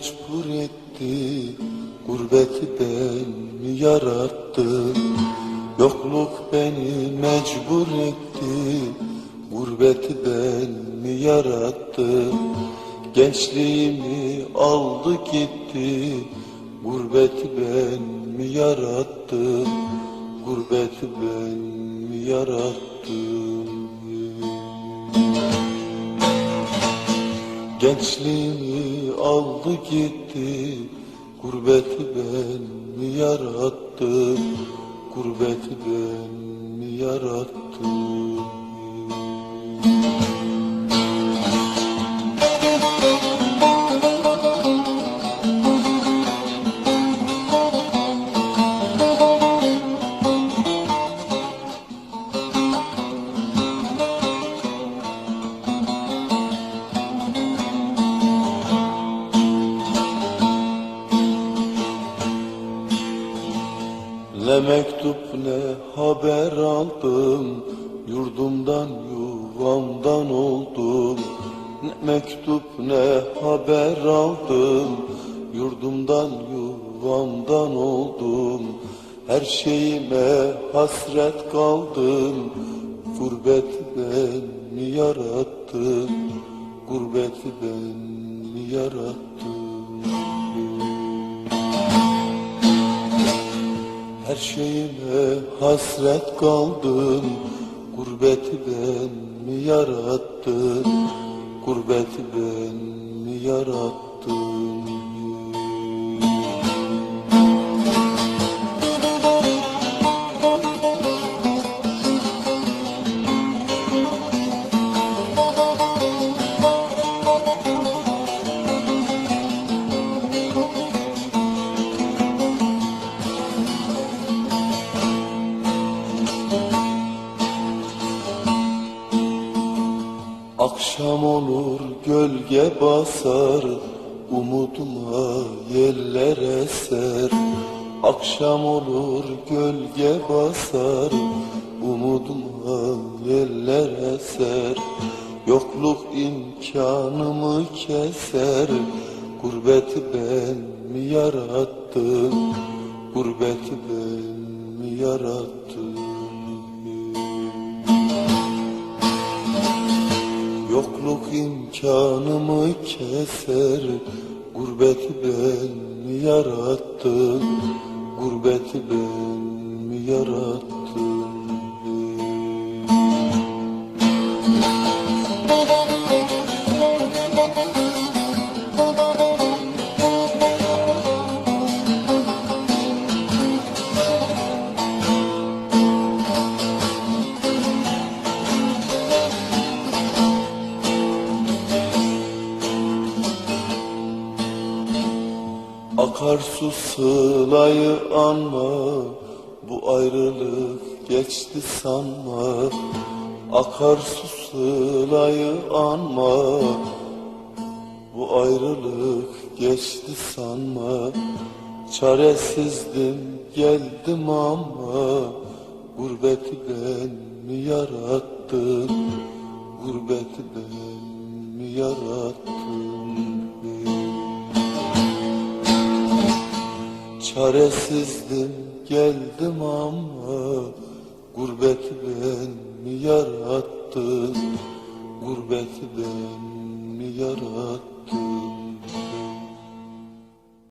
Mecbur etti. Gurbeti ben mi yarattım Yokluk beni mecbur etti. Gurbeti ben mi yarattım Gençliğimi aldı gitti. Gurbeti ben mi yarattım Gurbeti ben mi yarattım Gençliğimi aldı gitti. Gurbeti ben mi yarattım Gurbeti ben mi yarattım Ne mektup ne haber aldım. Yurdumdan yuvamdan oldum. Ne mektup ne haber aldım. Yurdumdan yuvamdan oldum. Her şeyime hasret kaldım. Gurbeti ben mi Gurbeti ben mi Her şeyime hasret kaldım Gurbeti ben mi yarattım Gurbeti ben mi yarattım Akşam olur gölge basar Umuduma yeller eser. Akşam olur gölge basar Umuduma yeller eser. Yokluk imkanımı keser Gurbeti ben mi yarattım? Gurbeti ben mi yarattım imkanımı keser Gurbeti ben mi yarattım Gurbeti ben mi yarattım Akarsu sılayı anma Bu ayrılık geçti sanma. Akarsu sılayı anma Bu ayrılık geçti sanma. Çaresizdim geldim ama Gurbeti ben mi yarattım? Gurbeti ben mi yarattım Çaresizdim geldim ama Gurbeti ben mi yarattım Gurbeti ben mi yarattım